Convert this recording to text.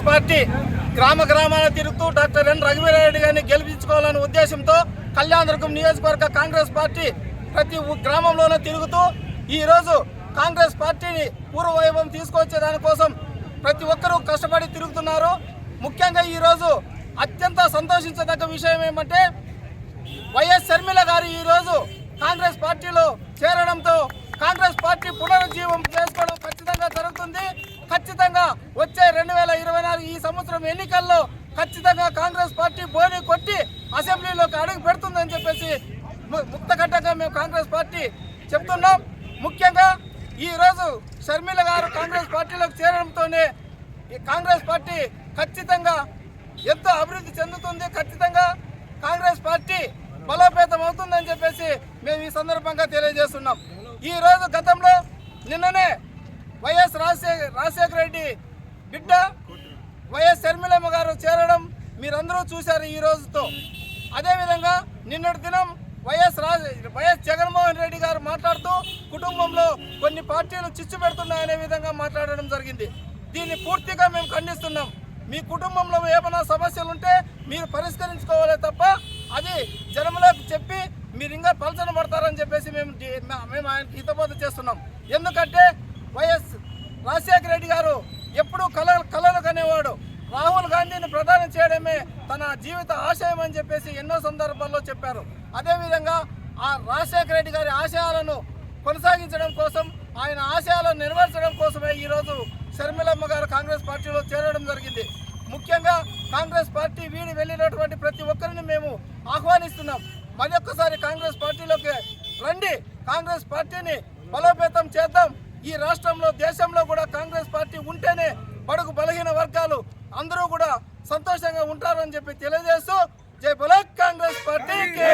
Congress party గ్రామ గ్రామాల తిరుగుతూ డాక్టర్ ఎన్ రఘువీరారెడ్డి గారిని గెలిపించుకోవాలనే ఉద్దేశంతో కళ్యాణదుర్గం నియోజకవర్గ కాంగ్రెస్ పార్టీ ప్రతి గ్రామంలోనూ తిరుగుతూ ఈరోజు కాంగ్రెస్ పార్టీని పూర్వవైభవం తీసుకొచ్చే దానికోసం ప్రతి ఒక్కరూ కష్టపడి తిరుగుతున్నారు. ముఖ్యంగా ఈరోజు అత్యంత సంతోషించదగ్గ విషయం ఏమంటే వైఎస్ షర్మిల గారు ఈరోజు కాంగ్రెస్ పార్టీలో చేరడంతో కాంగ్రెస్ పార్టీ పునరుజ్జీవం చేసుకోవడం ఖచ్చితంగా జరుగుతుంది. ఖచ్చితంగా వచ్చే రెండు వేల ఇరవై నాలుగు ఈ సంవత్సరం ఎన్నికల్లో ఖచ్చితంగా కాంగ్రెస్ పార్టీ బోని కొట్టి అసెంబ్లీలోకి అడుగు పెడుతుందని చెప్పేసి ము- మేము కాంగ్రెస్ పార్టీ చెప్తున్నాం. ముఖ్యంగా ఈ రోజు షర్మిల గారు కాంగ్రెస్ పార్టీలోకి చేరడంతోనే ఈ కాంగ్రెస్ పార్టీ ఖచ్చితంగా ఎంతో అభివృద్ధి చెందుతుంది. ఖచ్చితంగా కాంగ్రెస్ పార్టీ బలోపేతం అవుతుందని చెప్పేసి మేము ఈ సందర్భంగా తెలియజేస్తున్నాం. ఈ రోజు గతంలో నిన్ననే వైఎస్ రాజశేఖర రాజశేఖర రెడ్డి బిడ్డ వైఎస్ షర్మిలమ్మ గారు చేరడం మీరందరూ చూశారు ఈ రోజుతో. అదేవిధంగా నిన్నటి దినం వైఎస్ రాజ వైఎస్ జగన్మోహన్ రెడ్డి గారు మాట్లాడుతూ కుటుంబంలో కొన్ని పార్టీలు చిచ్చు పెడుతున్నాయనే విధంగా మాట్లాడడం జరిగింది. దీన్ని పూర్తిగా మేము ఖండిస్తున్నాం. మీ కుటుంబంలో ఏమైనా సమస్యలు ఉంటే మీరు పరిష్కరించుకోవాలే తప్ప అది జనములకు చెప్పి మీరు ఇంకా పలచన పడతారని చెప్పేసి మేము మేము ఆయనకి హితబోధ చేస్తున్నాం. ఎందుకంటే రాజశేఖర రెడ్డి గారు ఎప్పుడూ కల కలలు కనేవాడు. రాహుల్ గాంధీని ప్రధానం చేయడమే తన జీవిత ఆశయం అని చెప్పేసి ఎన్నో సందర్భాల్లో చెప్పారు. అదేవిధంగా ఆ రాజశేఖర రెడ్డి గారి ఆశయాలను కొనసాగించడం కోసం ఆయన ఆశయాలను నెరవేర్చడం కోసమే ఈరోజు షర్మిలమ్మ గారు కాంగ్రెస్ పార్టీలో చేరడం జరిగింది. ముఖ్యంగా కాంగ్రెస్ పార్టీ వీడి వెళ్ళినటువంటి ప్రతి ఒక్కరిని మేము ఆహ్వానిస్తున్నాం. మరొక్కసారి కాంగ్రెస్ పార్టీలోకి రండి. కాంగ్రెస్ పార్టీని బలోపేతం చేద్దాం. ఈ రాష్ట్రంలో దేశంలో కూడా కాంగ్రెస్ పార్టీ ఉంటేనే పడుగు బలహీన వర్గాలు అందరూ కూడా సంతోషంగా ఉంటారని చెప్పి తెలియజేస్తూ జై బ్లాక్ కాంగ్రెస్ పార్టీకి.